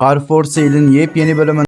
Car for Sale'in yepyeni bölümü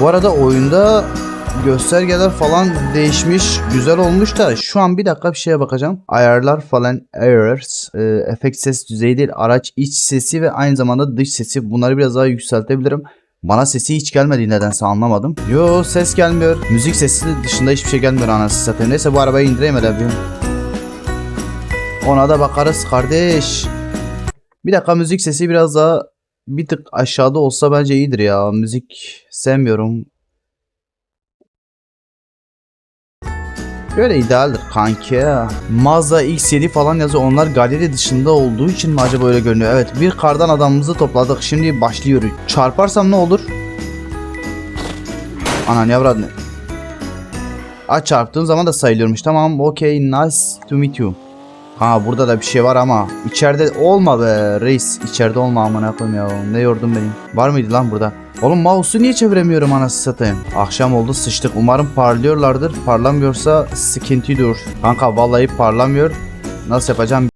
Bu arada oyunda göstergeler falan değişmiş, güzel olmuş da şu an bir dakika bir şeye bakacağım. Ayarlar falan errors, e, efekt ses düzeyi değil, araç iç sesi ve aynı zamanda dış sesi bunları biraz daha yükseltebilirim. Bana sesi hiç gelmedi nedense anlamadım. Yo ses gelmiyor. Müzik sesi dışında hiçbir şey gelmiyor anasını satayım. Neyse bu arabayı indireyim hele bir. Ona da bakarız kardeş. Bir dakika müzik sesi biraz daha bir tık aşağıda olsa bence iyidir ya. Müzik sevmiyorum. Böyle idealdir kanki ya. Mazda X7 falan yazıyor. Onlar galeri dışında olduğu için mi acaba öyle görünüyor? Evet bir kardan adamımızı topladık. Şimdi başlıyoruz. Çarparsam ne olur? Anan yavrum. Aa çarptığım zaman da sayılıyormuş. Tamam okey nice to meet you. Ha burada da bir şey var ama içeride olma be reis içeride olma amına koyayım ya. Ne yordun beni var mıydı lan burada? Oğlum mouse'u niye çeviremiyorum anasını satayım? Akşam oldu sıçtık. Umarım parlıyorlardır. Parlamıyorsa sıkıntı kanka vallahi parlamıyor. Nasıl yapacağım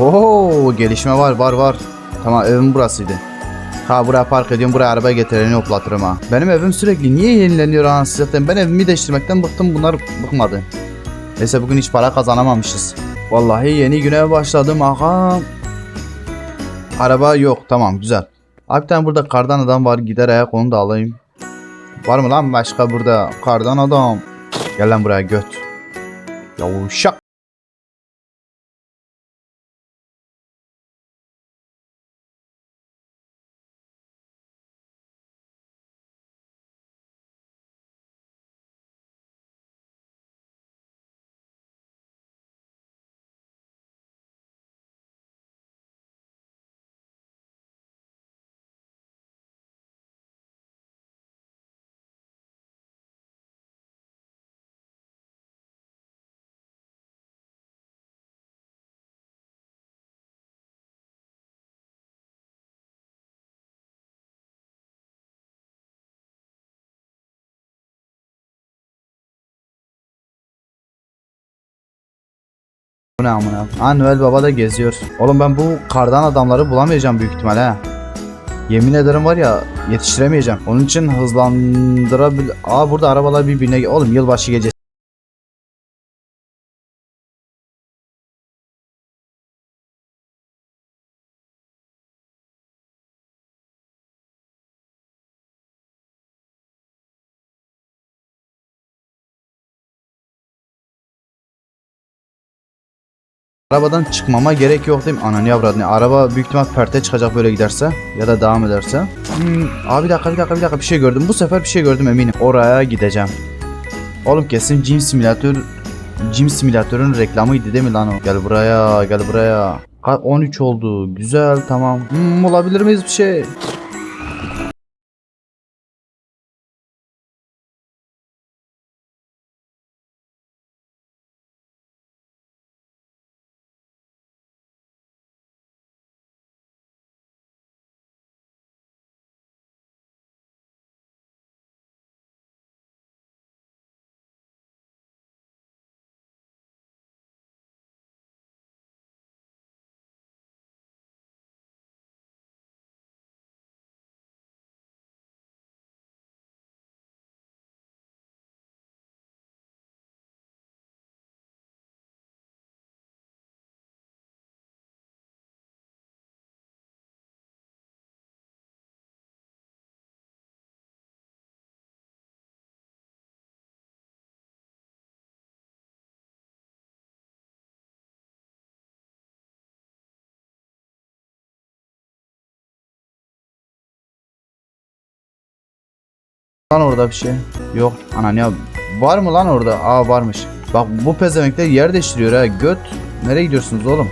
Oo gelişme var var var. Tamam evim burasıydı. Ha buraya park ediyorum buraya araba getireni hoplatırım ha. Benim evim sürekli niye yenileniyor anasını satayım. Ben evimi değiştirmekten bıktım bunlar bıkmadı. Neyse bugün hiç para kazanamamışız. Vallahi yeni güne başladım aha. Araba yok tamam güzel. Abi tane burada kardan adam var gider ayak onu da alayım. Var mı lan başka burada kardan adam? Gel lan buraya göt. Yavuşak. Bu ne amına? Ha Noel Baba da geziyor. Oğlum ben bu kardan adamları bulamayacağım büyük ihtimal ha. Yemin ederim var ya yetiştiremeyeceğim. Onun için hızlandırabil... Aa burada arabalar birbirine... Oğlum yılbaşı gecesi. Arabadan çıkmama gerek yok değil mi? Ananı yavradını. Araba büyük ihtimal perte çıkacak böyle giderse. Ya da devam ederse. Hmm, abi dakika bir dakika bir dakika bir şey gördüm. Bu sefer bir şey gördüm eminim. Oraya gideceğim. Oğlum kesin Gym Simulator Gym Simulator'un reklamıydı değil mi lan o? Gel buraya gel buraya. Ha, 13 oldu. Güzel tamam. Hmm, olabilir miyiz bir şey? Lan orada bir şey. Yok anan ya. Var mı lan orada? Aa varmış. Bak bu pezemekler yer değiştiriyor ha. Göt. Nereye gidiyorsunuz oğlum?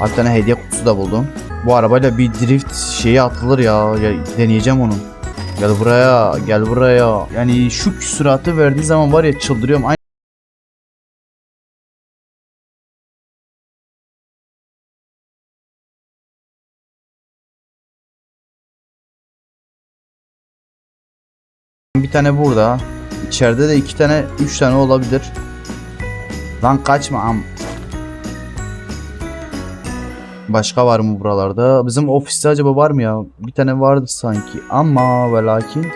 Bir tane hediye kutusu da buldum. Bu arabayla bir drift şeyi atılır ya. ya deneyeceğim onu. Gel buraya, gel buraya. Yani şu süratı verdiği zaman var ya çıldırıyorum. Aynı bir tane burada. İçeride de iki tane, üç tane olabilir. Lan kaçma am. Başka var mı buralarda? Bizim ofiste acaba var mı ya? Bir tane vardı sanki ama ve lakin.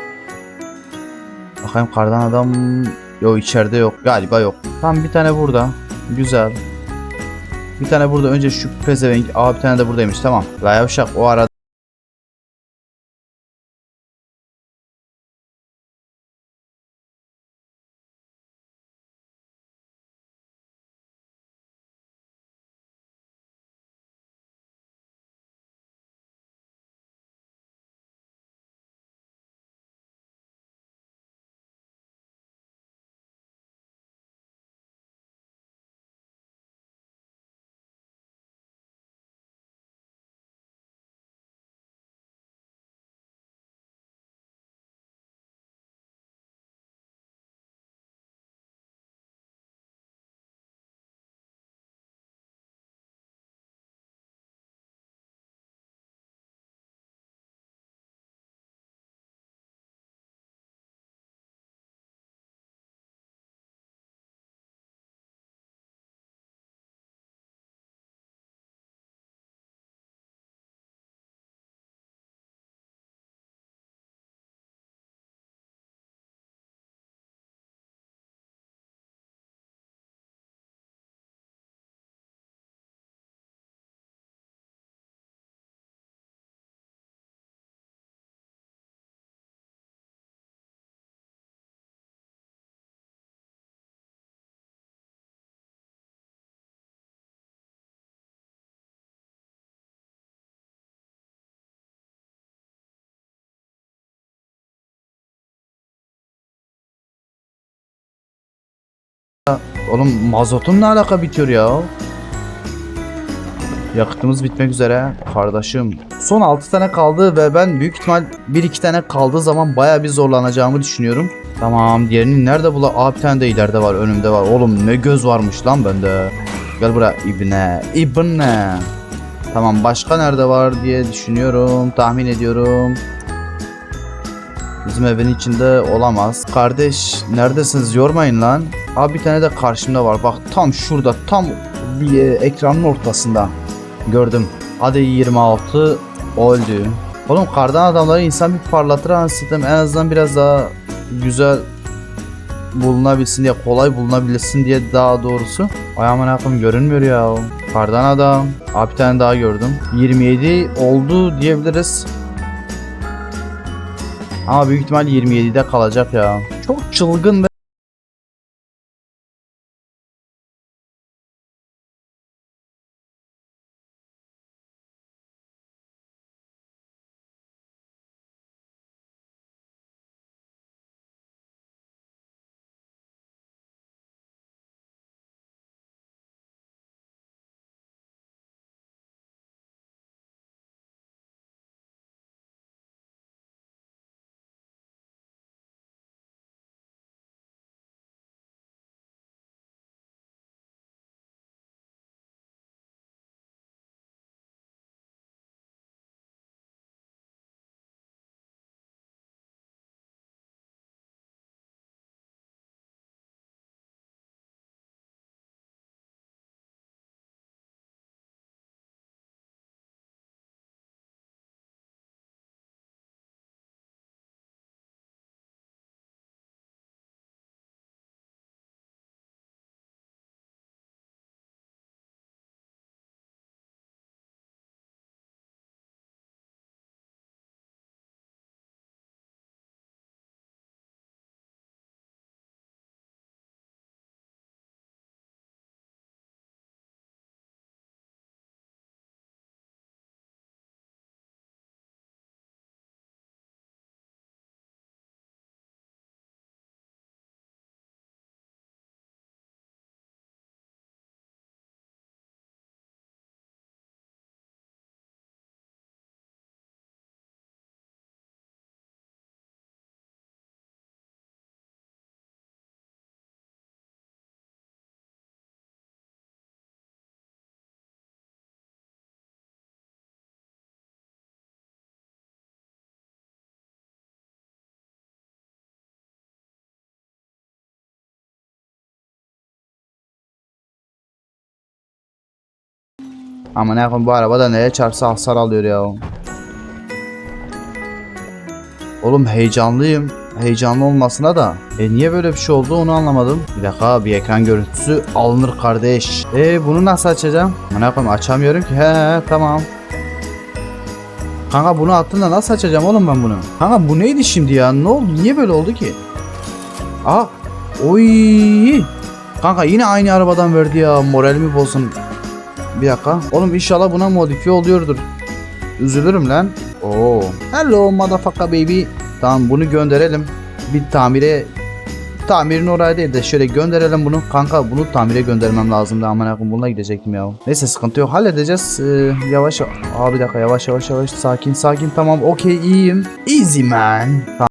Bakayım kardan adam. Yok içeride yok. Galiba yok. Tam bir tane burada. Güzel. Bir tane burada. Önce şu pezevenk. Aa bir tane de buradaymış. Tamam. La yavşak o arada. Oğlum mazotun ne alaka bitiyor ya? Yakıtımız bitmek üzere kardeşim. Son 6 tane kaldı ve ben büyük ihtimal 1-2 tane kaldığı zaman baya bir zorlanacağımı düşünüyorum. Tamam diğerini nerede bula? Aa bir tane de ileride var önümde var. Oğlum ne göz varmış lan bende. Gel buraya ibne. İbne. Tamam başka nerede var diye düşünüyorum. Tahmin ediyorum. Bizim evin içinde olamaz. Kardeş neredesiniz yormayın lan. Abi bir tane de karşımda var. Bak tam şurada tam bir e, ekranın ortasında. Gördüm. Hadi 26 oldu. Oğlum kardan adamları insan bir parlatır anasını En azından biraz daha güzel bulunabilsin diye kolay bulunabilsin diye daha doğrusu. Ay aman akım görünmüyor ya. Kardan adam. Abi bir tane daha gördüm. 27 oldu diyebiliriz. Ama büyük ihtimal 27'de kalacak ya. Çok çılgın ve Ama ne yapayım bu araba da neye çarpsa hasar alıyor ya. Oğlum heyecanlıyım. Heyecanlı olmasına da. E niye böyle bir şey oldu onu anlamadım. Bir dakika bir ekran görüntüsü alınır kardeş. E bunu nasıl açacağım? Ne yapayım açamıyorum ki. He, he tamam. Kanka bunu attın da nasıl açacağım oğlum ben bunu? Kanka bu neydi şimdi ya? Ne oldu? Niye böyle oldu ki? Aa. Oy. Kanka yine aynı arabadan verdi ya. Moralimi bozsun. Bir dakika. Oğlum inşallah buna modifiye oluyordur. Üzülürüm lan. Oo. Hello motherfucker baby. Tamam bunu gönderelim. Bir tamire tamirin oraya değil de şöyle gönderelim bunu. Kanka bunu tamire göndermem lazım da aman akım bununla gidecektim ya. Neyse sıkıntı yok halledeceğiz. Ee, yavaş abi dakika yavaş yavaş yavaş sakin sakin tamam okey iyiyim. Easy man. Tamam.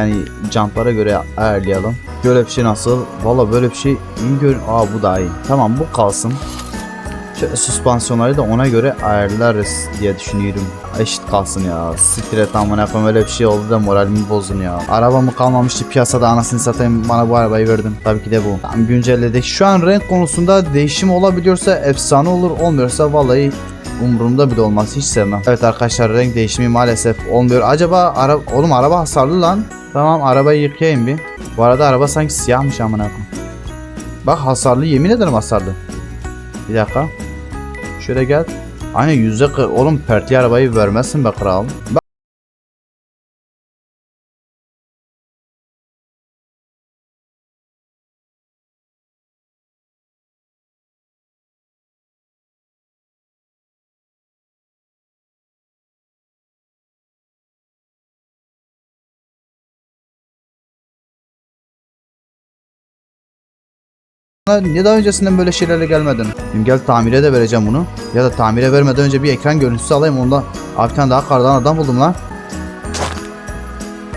Yani jantlara göre ayarlayalım. Böyle bir şey nasıl? Valla böyle bir şey iyi gör. Aa bu daha iyi. Tamam bu kalsın. Şöyle süspansiyonları da ona göre ayarlarız diye düşünüyorum. Eşit kalsın ya. Siktir et amına koyayım öyle bir şey oldu da moralimi bozdun ya. Arabamı kalmamıştı piyasada anasını satayım bana bu arabayı verdin. Tabii ki de bu. Tam güncelledik. Şu an renk konusunda değişim olabiliyorsa efsane olur olmuyorsa vallahi umurumda bile olmaz hiç sevmem. Evet arkadaşlar renk değişimi maalesef olmuyor. Acaba ara oğlum araba hasarlı lan. Tamam arabayı yıkayayım bir. Bu arada araba sanki siyahmış amına koyayım. Bak hasarlı yemin ederim hasarlı. Bir dakika. Şöyle gel. Aynen yüzde oğlum pertli arabayı vermezsin be kral. Bak. Niye daha öncesinden böyle şeylerle gelmedin? Şimdi gel tamire de vereceğim bunu. Ya da tamire vermeden önce bir ekran görüntüsü alayım ondan. Abi tane daha kardan adam buldum lan.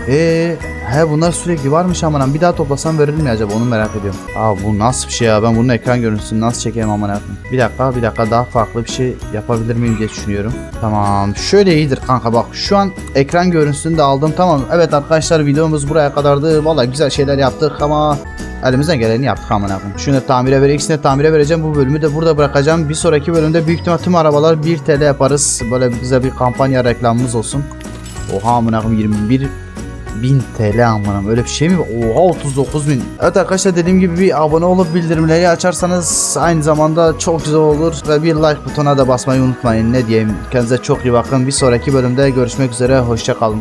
Eee he bunlar sürekli varmış aman bir daha toplasam verir mi acaba onu merak ediyorum. Aa bu nasıl bir şey ya ben bunun ekran görüntüsünü nasıl çekeyim aman akım. Bir dakika bir dakika daha farklı bir şey yapabilir miyim diye düşünüyorum. Tamam şöyle iyidir kanka bak şu an ekran görüntüsünü de aldım tamam. Evet arkadaşlar videomuz buraya kadardı. Valla güzel şeyler yaptık ama Elimizden geleni yaptık aman akım. Şunu tamire ver, ikisini tamire vereceğim. Bu bölümü de burada bırakacağım. Bir sonraki bölümde büyük ihtimal tüm arabalar 1 TL yaparız. Böyle güzel bir kampanya reklamımız olsun. Oha aman akım 21 1000 TL amanım öyle bir şey mi? Oha 39 bin. Evet arkadaşlar dediğim gibi bir abone olup bildirimleri açarsanız aynı zamanda çok güzel olur. Ve bir like butonuna da basmayı unutmayın. Ne diyeyim kendinize çok iyi bakın. Bir sonraki bölümde görüşmek üzere. Hoşçakalın.